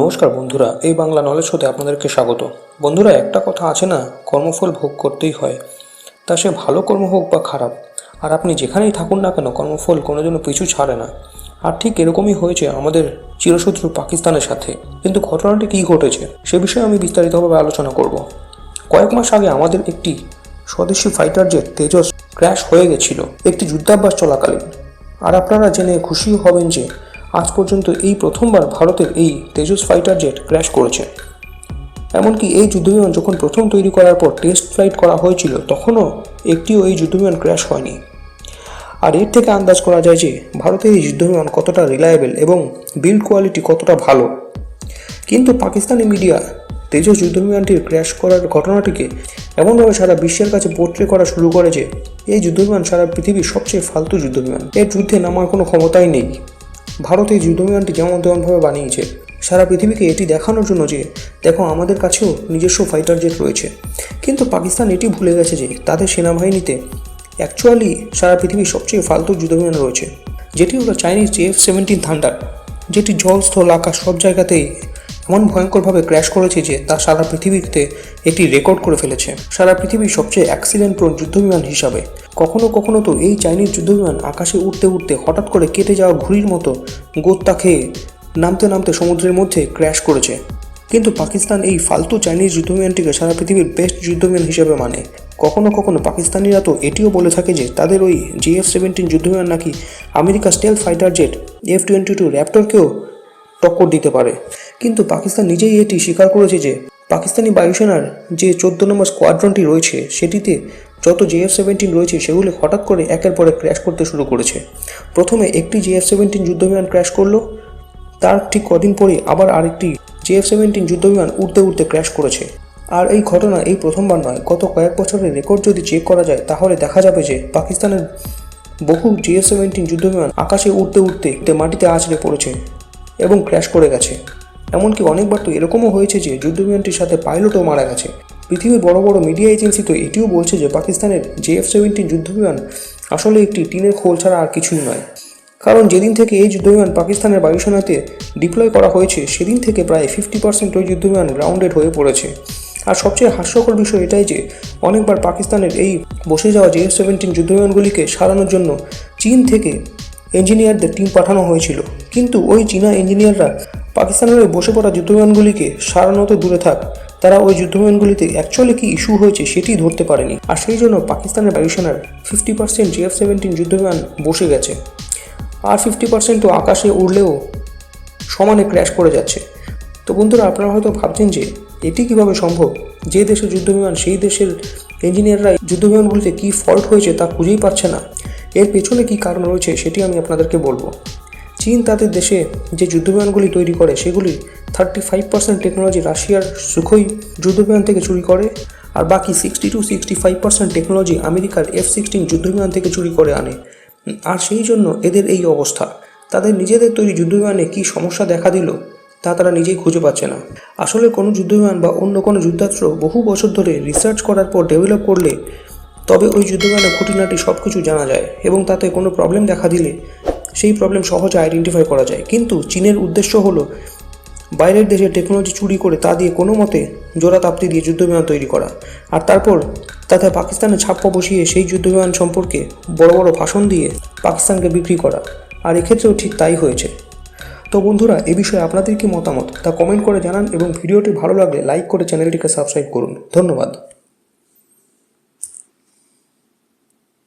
নমস্কার বন্ধুরা, এই বাংলা নলেজ হতে আপনাদেরকে স্বাগত। বন্ধুরা, একটা কথা আছে না, কর্মফল ভোগ করতেই হয়। তা সে ভালো কর্ম হোক বা খারাপ, আর আপনি যেখানেই থাকুন না কেন, কর্মফল কোনোদিনও পিছু ছাড়ে না। আর ঠিক এরকমই হয়েছে আমাদের চিরশত্রু পাকিস্তানের সাথে। কিন্তু ঘটনাটি কী ঘটেছে, সে বিষয়ে আমি বিস্তারিতভাবে আলোচনা করব। কয়েক মাস আগে আমাদের একটি স্বদেশি ফাইটার জেট তেজস ক্র্যাশ হয়ে গেছিল, একটি যুদ্ধাভ্যাস চলাকালীন। আর আপনারা জেনে খুশি হবেন যে আজ পর্যন্ত এই প্রথমবার ভারতের এই তেজস ফাইটার জেট ক্র্যাশ করেছে। এমনকি এই যুদ্ধবিমান যখন প্রথম তৈরি করার পর টেস্ট ফ্লাইট করা হয়েছিল, তখনও একটিও এই যুদ্ধবিমান ক্র্যাশ হয়নি। আর এর থেকে আন্দাজ করা যায় যে ভারতের এই যুদ্ধবিমান কতটা রিলায়েবল এবং বিল্ড কোয়ালিটি কতটা ভালো। কিন্তু পাকিস্তানি মিডিয়া তেজস যুদ্ধবিমানটির ক্র্যাশ করার ঘটনাটিকে এমনভাবে সারা বিশ্বের কাছে পোর্ট্রে করা শুরু করে যে, এই যুদ্ধবিমান সারা পৃথিবীর সবচেয়ে ফালতু যুদ্ধবিমান। এর যুদ্ধে নামার কোনো ক্ষমতাই নেই। ভারত এই যুদ্ধবিমানটি যেমন তেমনভাবে বানিয়েছে। সারা পৃথিবীকে এটি দেখানোর জন্য যে, দেখো, আমাদের কাছেও নিজস্ব ফাইটার জেট রয়েছে। কিন্তু পাকিস্তান এটি ভুলে গেছে যে, তাদের সেনাবাহিনীতে অ্যাকচুয়ালি সারা পৃথিবীর সবচেয়ে ফালতু যুদ্ধবিমান রয়েছে। যেটি হলো চাইনিজ এফ সেভেন্টিন থান্ডার যেটি জল, স্থল, আকাশ সব জায়গাতেই এমন ভয়ঙ্করভাবে ক্র্যাশ করেছে যে তা সারা পৃথিবীতে একটি রেকর্ড করে ফেলেছে। সারা পৃথিবীর সবচেয়ে অ্যাক্সিডেন্ট প্রোন যুদ্ধবিমান হিসাবে। কখনো কখনো তো এই চাইনিজ যুদ্ধবিমান আকাশে উঠতে উঠতে হঠাৎ করে কেটে যাওয়া ঘুড়ির মতো গোত্তা খেয়ে নামতে নামতে সমুদ্রের মধ্যে ক্র্যাশ করেছে। কিন্তু পাকিস্তান এই ফালতু চাইনিজ যুদ্ধবিমানটিকে সারা পৃথিবীর বেস্ট যুদ্ধবিমান হিসেবে মানে। কখনো কখনো পাকিস্তানিরা তো এটিও বলে থাকে যে তাদের ওই জিএফ সেভেন্টিন যুদ্ধবিমান নাকি America stealth fighter jet F twenty two র্যাপটরকেও টক্কর দিতে পারে। কিন্তু পাকিস্তান নিজেই এটি স্বীকার করেছে যে, পাকিস্তানি বায়ুসেনার যে চোদ্দ নম্বর স্কোয়াড্রনটি রয়েছে, সেটিতে যত জেএফ সেভেন্টিন রয়েছে, সেগুলি হঠাৎ করে একের পরে ক্র্যাশ করতে শুরু করেছে। প্রথমে একটি জেএফ সেভেন্টিন যুদ্ধবিমান ক্র্যাশ করল, তার ঠিক কদিন পরে আবার আরেকটি জেএফ সেভেন্টিন যুদ্ধবিমান উড়তে উড়তে ক্র্যাশ করেছে। আর এই ঘটনা এই প্রথমবার নয়, গত কয়েক বছরের রেকর্ড যদি চেক করা যায়, তাহলে দেখা যাবে যে, পাকিস্তানের বহু জিএফ সেভেন্টিন যুদ্ধবিমান আকাশে উড়তে উড়তে মাটিতে আছড়ে পড়েছে। এবং ক্র্যাশ করে গেছে। এমনকি অনেকবার তো এরকমও হয়েছে যে যুদ্ধবিমানটির সাথে পাইলটও মারা গেছে। পৃথিবীর বড় বড় মিডিয়া এজেন্সি তো এটিও বলছে যে পাকিস্তানের জেএফ সেভেন্টিন যুদ্ধবিমান আসলে একটি টিনের খোল ছাড়া আর কিছুই নয়। কারণ যেদিন থেকে এই যুদ্ধবিমান পাকিস্তানের বায়ুসেনাতে ডিপ্লয় করা হয়েছে, সেদিন থেকে প্রায় ফিফটি পার্সেন্ট ওই যুদ্ধবিমান গ্রাউন্ডেড হয়ে পড়েছে। আর সবচেয়ে হাস্যকর বিষয় এটাই যে, অনেকবার পাকিস্তানের এই বসে যাওয়া জেএফ সেভেন্টিন যুদ্ধবিমানগুলিকে সারানোর জন্য চীন থেকে ইঞ্জিনিয়ারদের টিম পাঠানো হয়েছিল। কিন্তু ওই চীনা ইঞ্জিনিয়াররা পাকিস্তানের ওই বসে পড়া যুদ্ধবিমানগুলিকে সারানো দূরে থাক। তারা ওই যুদ্ধবিমানগুলিতে অ্যাকচুয়ালি কি ইস্যু হয়েছে সেটি ধরতে পারেনি। আর সেই জন্য পাকিস্তানের বায়ুসেনার ফিফটি পার্সেন্ট জিএফ সেভেন্টিন যুদ্ধবিমান বসে গেছে। আর ফিফটি পার্সেন্ট তো আকাশে উড়লেও সমানে ক্র্যাশ করে যাচ্ছে। তো বন্ধুরা, আপনারা হয়তো ভাবছেন যে এটি কীভাবে সম্ভব? যে দেশের যুদ্ধবিমান, সেই দেশের ইঞ্জিনিয়াররা যুদ্ধবিমানগুলিতে কী ফল্ট হয়েছে তা খুঁজেই পাচ্ছে না। এর পেছনে কী কারণ রয়েছে সেটি আমি আপনাদেরকে বলব। চীন তাদের দেশে যে যুদ্ধবিমানগুলি তৈরি করে, সেগুলি থার্টি ফাইভ পার্সেন্ট টেকনোলজি রাশিয়ার সুখই যুদ্ধবিমান থেকে চুরি করে আর বাকি sixty two sixty five percent technology আমেরিকার এফ সিক্সটিন যুদ্ধবিমান থেকে চুরি করে আনে। আর সেই জন্য এদের এই অবস্থা। তাদের নিজেদের তৈরি যুদ্ধবিমানে কী সমস্যা দেখা দিল, তা তারা নিজেই খুঁজে পাচ্ছে না। আসলে কোনো যুদ্ধবিমান বা অন্য কোনো যুদ্ধাস্ত্র বহু বছর ধরে রিসার্চ করার পর ডেভেলপ করলে তবে ওই যুদ্ধবিমানের খুঁটিনাটি সব কিছু জানা যায় এবং তাতে কোনো প্রবলেম দেখা দিলে সেই প্রবলেম সহজে আইডেন্টিফাই করা যায়। কিন্তু চীনের উদ্দেশ্য হলো বাইরের দেশের টেকনোলজি চুরি করে তা দিয়ে কোনো মতে জোড়া তাপ্তি দিয়ে যুদ্ধবিমান তৈরি করা। আর তারপর তাতে পাকিস্তানে ছাপ্পা বসিয়ে সেই যুদ্ধবিমান সম্পর্কে বড় বড় ভাষণ দিয়ে পাকিস্তানকে বিক্রি করা। আর এক্ষেত্রেও ঠিক তাই হয়েছে। তো বন্ধুরা, এ বিষয়ে আপনাদের কি মতামত তা কমেন্ট করে জানান এবং ভিডিওটি ভালো লাগলে লাইক করে চ্যানেলটিকে সাবস্ক্রাইব করুন। ধন্যবাদ।